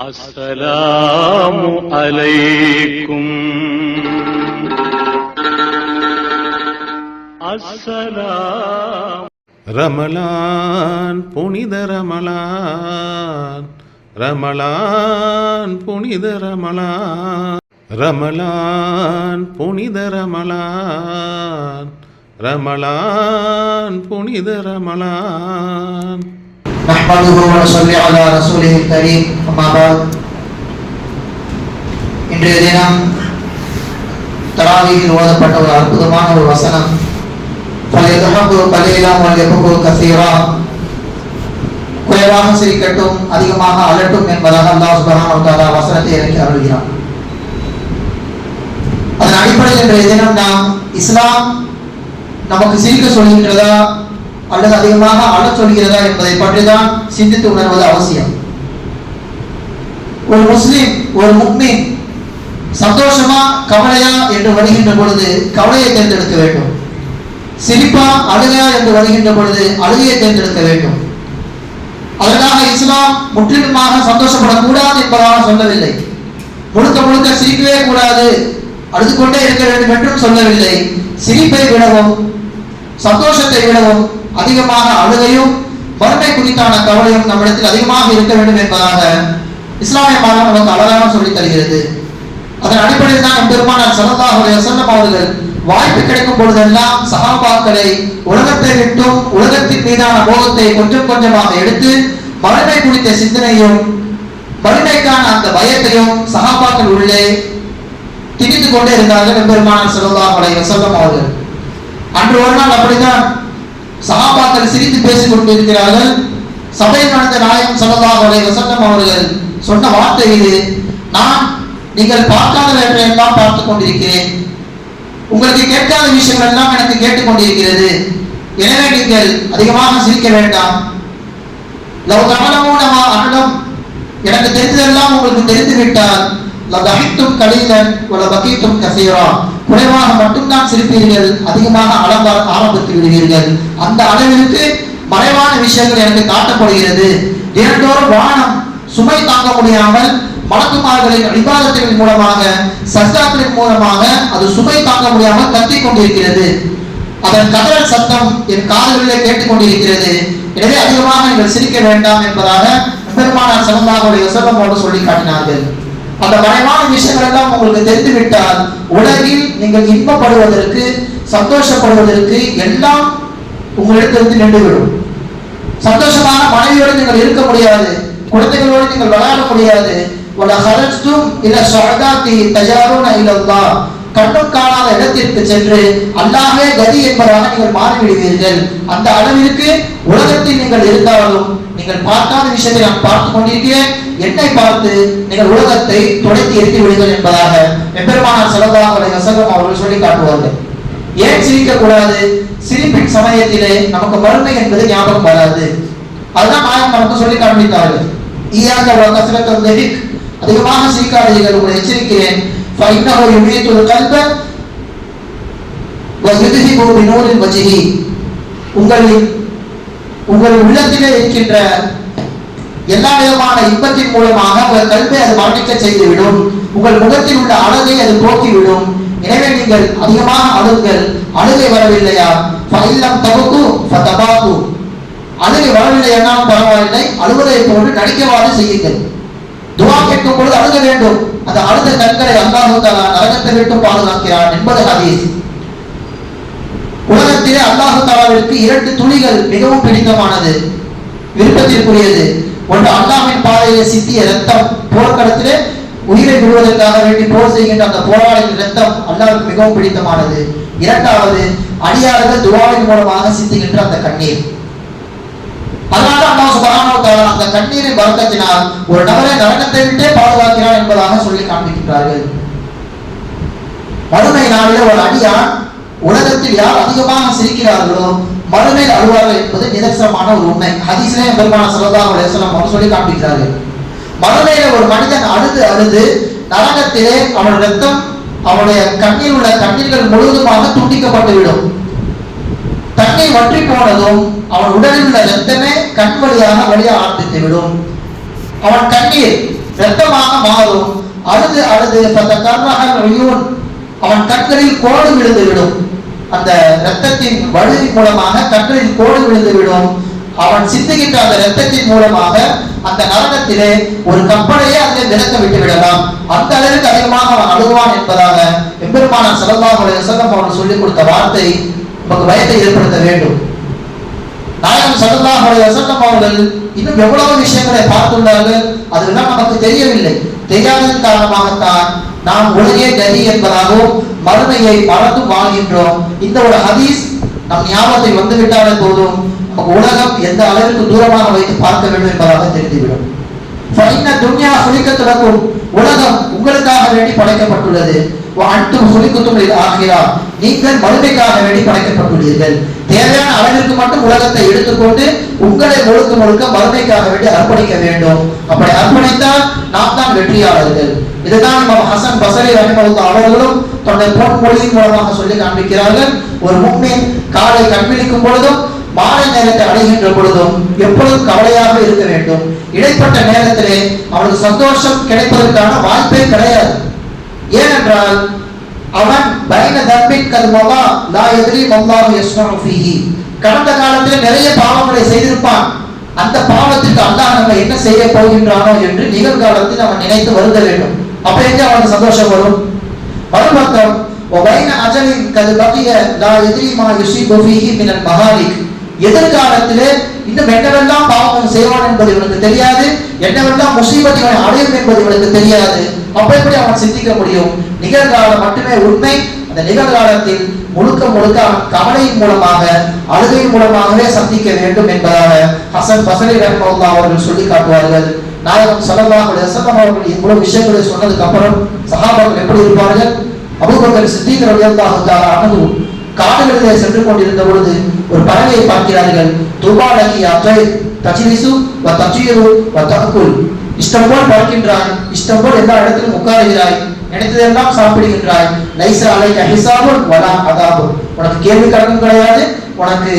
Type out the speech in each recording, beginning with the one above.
السلام عليكم السلام ரமலான் புனித ரமலான் ரமலான் புனித ரமலான் ரமலான் புனித ரமலான் ரமலான் புனித ரமலான் நஹ்மதுஹு வ நுஸல்லி அலா ரசூலிஹி கரீம் அம்மா இன்றைய தினம் தராவியில் ஓதப்பட்ட ஒரு அற்புதமான ஒரு வசனம். பலையதஹபு கலீலாம் வலியபுகு கசீரா. குறைவாக சிரிக்கட்டும் அதிகமாக அலட்டும் என்பதாக அல்லாஹ் சுப்ஹானஹு வ வசனத்தை இறக்கி அருள்கிறான். அதன் அடிப்படையில் இன்றைய தினம் நாம் இஸ்லாம் நமக்கு சிரிக்க சொல்கின்றதா அல்லது அதிகமாக அழச் சொல்கிறதா என்பதை பற்றி தான் சிந்தித்து உணர்வது அவசியம். ஒரு முஸ்லிம் ஒரு முக்மின் சந்தோஷமா கவலையா என்று வருகின்ற பொழுது கவலையை தேர்ந்தெடுக்க வேண்டும். சிரிப்பா அழுகையா என்று வருகின்ற பொழுது அழுகையை தேர்ந்தெடுக்க வேண்டும். அதற்காக இஸ்லாம் முற்றிலுமாக சந்தோஷப்படக்கூடாது என்பதாக சொல்லவில்லை. முழுக்க முழுக்க சிரிக்கவே கூடாது. அழுது கொண்டே இருக்க வேண்டும் என்றும் சொல்லவில்லை. சிரிப்பை விடவும் சந்தோஷத்தை விடவும் அதிகமாக அழுகையும் வறுமை குறித்தான கவலையும் நம்மிடத்தில் அதிகமாக இருக்க வேண்டும் என்பதாக இஸ்லாமிய மார்க்கம் நமக்கு அழகாக சொல்லித் தருகிறது. அதன் அடிப்படையில் தான் பெருமானார் சல்லல்லாஹு அலைஹி அவர்கள் வாய்ப்பு கிடைக்கும் பொழுதெல்லாம் சகாபாக்களை உலகத்தை விட்டும் உலகத்தின் மீதான போகத்தை கொஞ்சம் கொஞ்சமாக எடுத்து மறுமை குறித்த சிந்தனையும் மறுமைக்கான அந்த பயத்தையும் சகாபாக்கள் உள்ளே திணித்து கொண்டே இருந்தார்கள் பெருமானார் சல்லல்லாஹு அலைஹி அவர்கள். அன்று ஒரு நாள் அப்படிதான் சகாபாக்கள் சிரித்து பேசிக் கொண்டிருக்கிறார்கள். சபையில் நடந்த நாயகம் சலதாக வசந்தம் அவர்கள் சொன்ன வார்த்தை இது. நான் நீங்கள் பார்க்காதவற்றை எல்லாம் பார்த்துக் கொண்டிருக்கிறேன். உங்களுக்கு கேட்காத விஷயங்கள் எல்லாம் எனக்கு கேட்டுக் கொண்டிருக்கிறது. எனவே நீங்கள் அதிகமாக சிரிக்க வேண்டாம். லவ் நம்ம அன்னம் எனக்கு தெரிந்ததெல்லாம் உங்களுக்கு தெரிந்து விட்டால் லதஹித்தும் கலீலன் வல பகீத்தும் கசீரா. குறைவாக மட்டும்தான் சிரிப்பீர்கள் அதிகமாக அளம்ப ஆரம்பித்து விடுவீர்கள். அந்த அளவிற்கு மறைவான விஷயங்கள் எனக்கு காட்டப்படுகிறது. தினந்தோறும் வானம் சுமை தாங்க முடியாமல் மலக்குமார்களின் அடிபாதத்தின் மூலமாக சஸ்தாக்களின் மூலமாக அது சுமை தாங்க முடியாமல் கத்திக் கொண்டிருக்கிறது. அதன் கதறல் சத்தம் என் காதலிலே கேட்டுக்கொண்டிருக்கிறது எனவே அதிகமாக நீங்கள் சிரிக்க வேண்டாம் என்பதாக பெருமானார் சல்லல்லாஹு வசல்லம் அவர்கள் சொல்லி காட்டினார்கள். அந்த மறைவான விஷயங்கள் எல்லாம் உங்களுக்கு தெரிந்துவிட்டால் உலகில் நீங்கள் இன்பப்படுவதற்கு சந்தோஷப்படுவதற்கு எல்லாம் உங்களிடத்திலிருந்து நின்றுவிடும். சந்தோஷமான மனைவியோடு நீங்கள் இருக்க முடியாது குழந்தைகளோடு நீங்கள் விளையாட முடியாது. வல ஹரஜ்தும் இல ஷஹதாத்தி தஜாருன இலல்லாஹ். கண்ணும் காணாத இடத்திற்கு சென்று அல்லாமே கதி என்பதாக நீங்கள் மாறிவிடுவீர்கள். அந்த அளவிற்கு உலகத்தில் நீங்கள் இருந்தாலும் நீங்கள் பார்க்காத விஷயத்தை நான் பார்த்து கொண்டிருக்கிறேன். என்னை பார்த்து நீங்கள் உலகத்தை துடைத்து எரித்து விடுங்கள் என்பதாக எம்பெருமானார் ஸல்லல்லாஹு வசகம் அவர்கள் சொல்லி காட்டுவார்கள். ஏன் சிரிக்க கூடாது சிரிப்பின் சமயத்திலே நமக்கு வறுமை என்பது ஞாபகம் வராது. அதுதான் நாயகம் நமக்கு சொல்லி காண்பித்தார்கள். ஈயாக கசரத்தம் தெஹிக் அதிகமாக சிரிக்காதீர்கள் உங்களை எச்சரிக்கிறேன். فإنه يميت القلب ويذهب بنور பினூரில் உங்களின் உங்கள் உள்ளத்திலே இருக்கின்ற எல்லா விதமான இன்பத்தின் மூலமாக உங்கள் கல்வை அது மரணிக்க செய்துவிடும். உங்கள் முகத்தில் உள்ள அழகை அது போக்கிவிடும். எனவே நீங்கள் அதிகமாக அழுங்கள். அழுகை வரவில்லையா? ஃபைல்லம் தபுக்கு ஃபதபாகு. அழுகை வரவில்லை என்னாலும் பரவாயில்லை. அழுவதை போன்று நடிக்கவாறு செய்யுங்கள். துவா கேட்கும் பொழுது அழுக வேண்டும். அந்த அழுத கண்களை அல்லாஹு தஆலா நரகத்தை விட்டு பாதுகாக்கிறான் என்பது ஹதீஸ். உலகத்திலே அல்லாஹு தாலாவிற்கு இரண்டு துளிகள் மிகவும் பிடித்தமானது விருப்பத்திற்குரியது. ஒன்று அல்லாஹ்வின் பாதையிலே சித்திய ரத்தம் போர்க்களத்திலே உயிரை விடுவதற்காக வேண்டி போர் செய்கின்ற அந்த போராளியின் ரத்தம் அல்லாவுக்கு மிகவும் பிடித்தமானது. இரண்டாவது அடியாளர்கள் துவாவின் மூலமாக சிந்துகின்ற அந்த கண்ணீர். அதனால அல்லாஹ் சுப்ஹானஹு வ அந்த கண்ணீரின் பரக்கத்தினால் ஒரு நபரை நரகத்தை விட்டே பாதுகாக்கிறார் என்பதாக சொல்லி காண்பிக்கின்றார்கள். மறுமை நாளில் ஒரு அடியான் உலகத்தில் யார் அதிகமாக சிரிக்கிறார்களோ மறுமையில் அழுவார்கள் என்பது நிதர்சனமான ஒரு உண்மை. ஹதீஸ்லே பெருமான சல்லல்லாஹு அலைஹி அவர் சொல்லி காண்பிக்கிறார்கள். மறுமையில ஒரு மனிதன் அழுது அழுது நரகத்திலே அவன் ரத்தம் அவனுடைய கண்ணில் உள்ள கண்ணீர்கள் முழுவதுமாக துண்டிக்கப்பட்டுவிடும். தன்னை வற்றி போனதும் அவன் உடல் உள்ள வழியாக ஆரம்பித்து விடும். அவன் கண்ணீர் ரத்தமாக மாறும். அழுது அழுது ஃபதகர்ரஹல் உயூன் அவன் கண்களில் கோடு விழுந்து விடும். அந்த இரத்தத்தின் வழுதி மூலமாக கண்களில் கோடு விழுந்து விடும். அவன் சிந்துகின்ற அந்த இரத்தத்தின் மூலமாக அந்த நரகத்திலே ஒரு கப்பலையே அதிலே மிதக்க விட்டு விடலாம். அந்த அளவுக்கு அதிகமாக அவன் அழுவான் என்பதாக எம்பெருமான ஸல்லல்லாஹு அலைஹி வஸல்லம் சொல்லிக் கொடுத்த வார்த்தை நமக்கு பயத்தை ஏற்படுத்த வேண்டும். நாயகம் சல்லாஹ் வசல்லம் அவர்கள் இன்னும் எவ்வளவு விஷயங்களை பார்த்துள்ளார்கள் அதெல்லாம் நமக்கு தெரியவில்லை. தெரியாததன் காரணமாகத்தான் நாம் உலகே கதி என்பதாகவும் மறுமையை மறந்து வாழ்கின்றோம். இந்த ஒரு ஹதீஸ் நம் ஞாபகத்தை வந்துவிட்டாலே போதும். உலகம் எந்த அளவிற்கு தூரமாக வைத்து பார்க்க வேண்டும் என்பதாக தெரிந்துவிடும். துன்யா சுழிக்க தொடக்கும் உலகம் உங்களுக்காக வேண்டி படைக்கப்பட்டுள்ளது. அன்றும் சுழிக்குத்தும் ஆகிறார் நீங்கள் மறுமைக்காக வேண்டி படைக்கப்பட்டுள்ளீர்கள். தேவையான அளவிற்கு மட்டும் உலகத்தை எடுத்துக்கொண்டு உங்களை முழுக்க முழுக்க வறுமைக்காக வேண்டி அர்ப்பணிக்க வேண்டும். அப்படி அர்ப்பணித்தால் நாம் தான் வெற்றியாளர்கள். இதுதான் நம்ம ஹசன் பசரி ரஹிமஹுல்லா அவர்களும் தன்னுடைய பொன்மொழியின் மூலமாக சொல்லி காண்பிக்கிறார்கள். ஒரு முக்மீன் காலை கண்பிடிக்கும் பொழுதும் மாலை நேரத்தை அடைகின்ற பொழுதும் எப்பொழுதும் கவலையாக இருக்க வேண்டும். இடைப்பட்ட நேரத்திலே அவனுக்கு சந்தோஷம் கிடைப்பதற்கான வாய்ப்பே கிடையாது. ஏனென்றால் அவன் பைன தம்பின் கர்மமா நான் எதிரி மம்மாவும் யஸ்மாஃபிஹி கடந்த காலத்தில் நிறைய பாவங்களை செய்திருப்பான். அந்த பாவத்திற்கு அல்லாஹ் நம்ம என்ன செய்ய போகின்றானோ என்று நிகழ்காலத்தில் அவன் நினைத்து வருத வேண்டும். அப்ப எங்கே அவனுக்கு சந்தோஷம் வரும்? மறுபக்கம் ஒபைன அஜலின் கது பகிய நான் எதிரிமா யுசி புஃபிஹி மினன் மகாலிக் எதிர்காலத்திலே இன்னும் என்னவெல்லாம் பாவம் செய்வான் என்பது இவனுக்கு தெரியாது? என்னவெல்லாம் முசீபத் இவனை அடையும் என்பது இவனுக்கு தெரியாது? அப்ப எப்படி அவன் சிந்திக்க முடியும்? நிகழ்காலம் மட்டுமே உண்மை. அந்த நிகழ்காலத்தில் முழுக்க முழுக்க அவன் கவலையின் மூலமாக அழுகையின் மூலமாகவே சந்திக்க வேண்டும் என்பதாக ஹசன் பசரி ரஹ்மல்லா அவர்கள் சொல்லி காட்டுவார்கள். நாயகம் ஸல்லல்லாஹு அலைஹி அவர்கள் இவ்வளவு விஷயங்களை சொன்னதுக்கு அப்புறம் சஹாபாக்கள் எப்படி இருப்பார்கள்? அபுபக்கர் சித்திக் ரலியல்லாஹு தஆலா காடுகளிலே சென்று கொண்டிருந்த பொழுது ஒரு பறவையை பார்க்கிறார்கள். துபாலகி அத்தை தச்சிரிசு வ தச்சிரு வ தக்குல் இஷ்டம் போல் பார்க்கின்றாய் இஷ்டம் போல் எல்லா இடத்திலும் உட்காருகிறாய். நினைத்ததெல்லாம் சாப்பிடுகின்றாய். நைசா அலைக ஹிசாபுன் வலா அதாபும் உனக்கு கேள்வி கடனும் கிடையாது. உனக்கு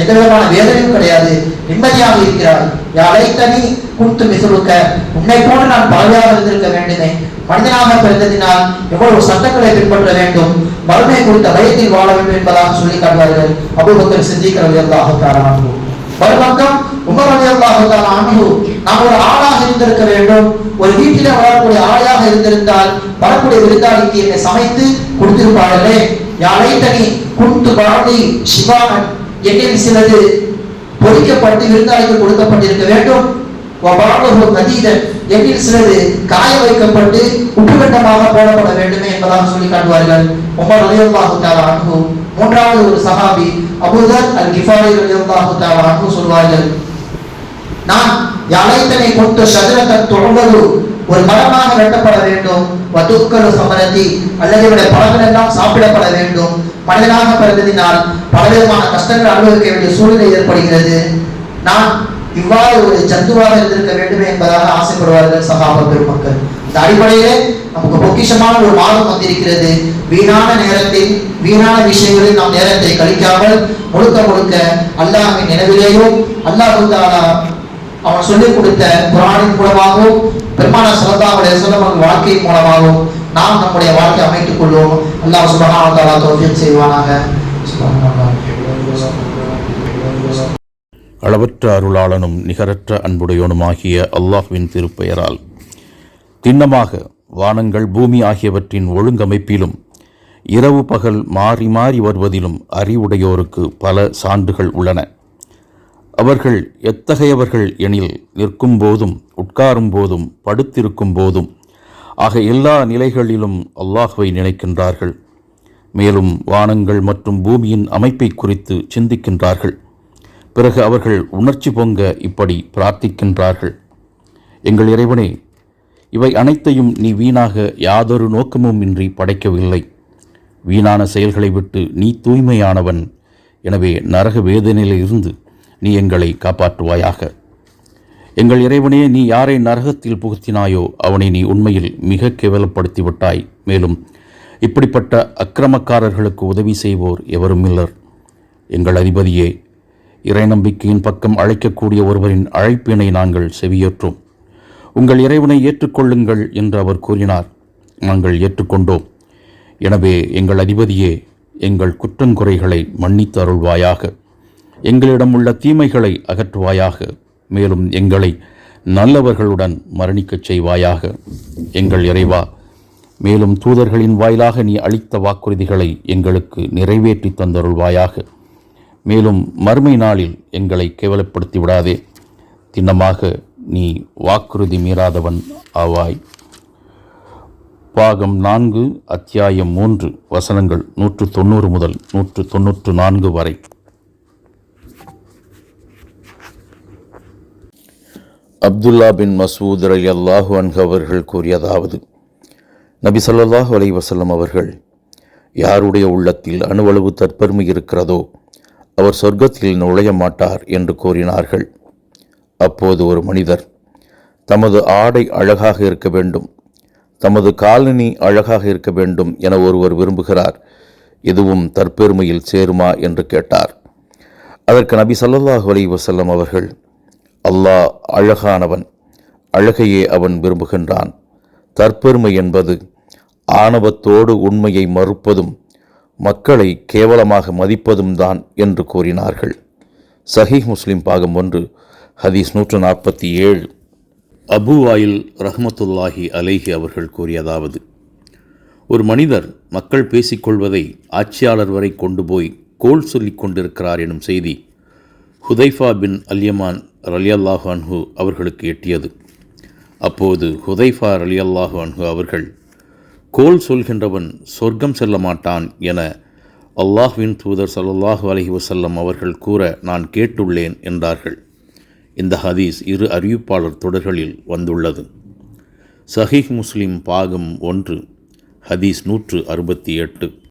எந்த விதமான வேதனையும் கிடையாது. நிம்மதியாக இருக்கிறாய். யாழைத்தனி குத்து மிசுருக்க உன்னை போன்று நான் பாவியாக இருந்திருக்க வேண்டுமே. மனிதனாக பிறந்ததினால் எவ்வளவு சட்டங்களை பின்பற்ற வேண்டும். மறுமை குறித்த பயத்தில் வாழ வேண்டும் என்பதாக சொல்லி காட்டுவார்கள் அபூபக்கர் சித்திக் காரணம் மறுபக்கம் உமர் ஆண்டு நாம் ஒரு ஆளாக இருந்திருக்க வேண்டும். ஒரு வீட்டிலே வளரக்கூடிய ஆளையாக இருந்திருந்தால் வரக்கூடிய விருந்தாளிக்கு என்னை சமைத்து கொடுத்திருப்பார்களே. யாழைத்தனி குண்டு பாடி சிவானன் என்னில் சிலது பொறிக்கப்பட்டு விருந்தாளிக்கு கொடுக்கப்பட்டிருக்க வேண்டும். எண்ணில் சிலது காய வைக்கப்பட்டு உப்புகட்டமாக போடப்பட வேண்டுமே என்பதாக சொல்லி காட்டுவார்கள். உமர் ரலியல்லாஹு தஆலா மூன்றாவது ஒரு சஹாபி அபுதர் அல் கிஃபாரி ரலியல்லாஹு தஆலா அன்ஹு சொல்வார்கள் நான் யாழைத்தனை கொண்டு ஷஜரத்தன் தொடர்வது ஒரு மரமாக வெட்டப்பட வேண்டும். வதுக்கரு சமரதி அல்லது இவருடைய பழங்கள் எல்லாம் சாப்பிடப்பட வேண்டும். மனிதனாக பிறந்ததினால் பலவிதமான கஷ்டங்கள் அனுபவிக்க வேண்டிய சூழ்நிலை ஏற்படுகிறது. நான் இவ்வாறு ஒரு ஜந்துவாக இருந்திருக்க வேண்டும் என்பதாக ஆசைப்படுவார்கள் சகாப பெருமக்கள். இந்த அடிப்படையிலே நமக்கு பொக்கிஷமான ஒரு மாதம் வந்திருக்கிறது. வீணான நேரத்தில் வீணான விஷயங்களில் நாம் நேரத்தை கழிக்காமல் முழுக்க முழுக்க அல்லாஹின் நினைவிலேயும் அல்லாஹு தாலா அவன் சொல்லிக் கொடுத்த குரானின் மூலமாகவும் பெருமான சலதாவுடைய சொல்லவர்கள் வாழ்க்கையின் மூலமாகவும் நாம் நம்முடைய வாழ்க்கை அமைத்துக் கொள்வோம். அல்லாஹ் சுபஹானஹு வ தஆலா செய்வானாக. அளவற்ற அருளாளனும் நிகரற்ற அன்புடையோனுமாகிய அல்லாஹ்வின் திருப்பெயரால் திண்ணமாக வானங்கள் பூமி ஆகியவற்றின் ஒழுங்கமைப்பிலும் இரவு பகல் மாறி மாறி வருவதிலும் அறிவுடையோருக்கு பல சான்றுகள் உள்ளன. அவர்கள் எத்தகையவர்கள் எனில் நிற்கும் போதும் உட்காரும் போதும் படுத்திருக்கும் போதும் ஆக எல்லா நிலைகளிலும் அல்லாஹுவை நினைக்கின்றார்கள். மேலும் வானங்கள் மற்றும் பூமியின் அமைப்பை குறித்து சிந்திக்கின்றார்கள். பிறகு அவர்கள் உணர்ச்சி பொங்க இப்படி பிரார்த்திக்கின்றார்கள். எங்கள் இறைவனே இவை அனைத்தையும் நீ வீணாக யாதொரு நோக்கமும் இன்றி படைக்கவில்லை. வீணான செயல்களை விட்டு நீ தூய்மையானவன். எனவே நரக வேதனையிலிருந்து நீ எங்களை காப்பாற்றுவாயாக. எங்கள் இறைவனே நீ யாரை நரகத்தில் புகுத்தினாயோ அவனை நீ உண்மையில் மிக கேவலப்படுத்தி விட்டாய் மேலும் இப்படிப்பட்ட அக்கிரமக்காரர்களுக்கு உதவி செய்வோர் எவரும் இல்லர். எங்கள் அதிபதியே இறை நம்பிக்கையின் பக்கம் அழைக்கக்கூடிய ஒருவரின் அழைப்பினை நாங்கள் செவியேற்றோம். உங்கள் இறைவனை ஏற்றுக்கொள்ளுங்கள் என்று அவர் கூறினார். நாங்கள் ஏற்றுக்கொண்டோம். எனவே எங்கள் அதிபதியே எங்கள் குற்றங்குறைகளை மன்னித்து அருள்வாயாக. எங்களிடம் உள்ள தீமைகளை அகற்றுவாயாக. மேலும் எங்களை நல்லவர்களுடன் மரணிக்கச் செய்வாயாக. எங்கள் இறைவா மேலும் தூதர்களின் வாயிலாக நீ அளித்த வாக்குறுதிகளை எங்களுக்கு நிறைவேற்றி தந்தருள்வாயாக. மேலும் மறுமை நாளில் எங்களை கேவலப்படுத்தி விடாதே. திண்ணமாக நீ வாக்குறுதி மீறாதவன் ஆவாய். பாகம் நான்கு அத்தியாயம் மூன்று வசனங்கள் நூற்று தொண்ணூறு முதல் நூற்று தொன்னூற்று நான்கு வரை. அப்துல்லா பின் மசூத் அலி அல்லாஹு அன்ஹு அவர்கள் கூறியதாவது நபி ஸல்லல்லாஹு அலைஹி வசல்லம் அவர்கள் யாருடைய உள்ளத்தில் அணுவளவு தற்பெருமை இருக்கிறதோ அவர் சொர்க்கத்தில் நுழைய மாட்டார் என்று கூறினார்கள். அப்போது ஒரு மனிதர் தமது ஆடை அழகாக இருக்க வேண்டும் தமது காலனி அழகாக இருக்க வேண்டும் என ஒருவர் விரும்புகிறார் இதுவும் தற்பெருமையில் சேருமா என்று கேட்டார். அதற்கு நபி சல்லாஹு அலி வசல்லம் அவர்கள் அல்லாஹ் அழகானவன் அழகையே அவன் விரும்புகின்றான். தற்பெருமை என்பது ஆணவத்தோடு உண்மையை மறுப்பதும் மக்களை கேவலமாக மதிப்பதும் தான் என்று கூறினார்கள். சஹீஹ் முஸ்லிம் பாகம் ஒன்று ஹதீஸ் நூற்று நாற்பத்தி ஏழு. அபு வாயில் ரஹ்மத்துல்லாஹி அலேஹி அவர்கள் கூறியதாவது ஒரு மனிதர் மக்கள் பேசிக்கொள்வதை ஆட்சியாளர் வரை கொண்டு போய் கோல் சொல்லிக் கொண்டிருக்கிறார் எனும் செய்தி ஹுதைஃபா பின் அல்யமான் ரலியல்லாஹு அன்ஹு அவர்களுக்கு எட்டியது. அப்போது ஹுதைஃபா ரலியல்லாஹு அன்ஹு அவர்கள் கோல் சொல்கின்றவன் சொர்க்கம் செல்ல மாட்டான் என அல்லாஹ்வின் தூதர் ஸல்லல்லாஹு அலஹி வசல்லம் அவர்கள் கூற நான் கேட்டுள்ளேன் என்றார்கள். இந்த ஹதீஸ் இரு அறிவிப்பாளர் தொடர்களில் வந்துள்ளது. சஹீஹ் முஸ்லிம் பாகம் ஒன்று ஹதீஸ் நூற்று அறுபத்தி எட்டு.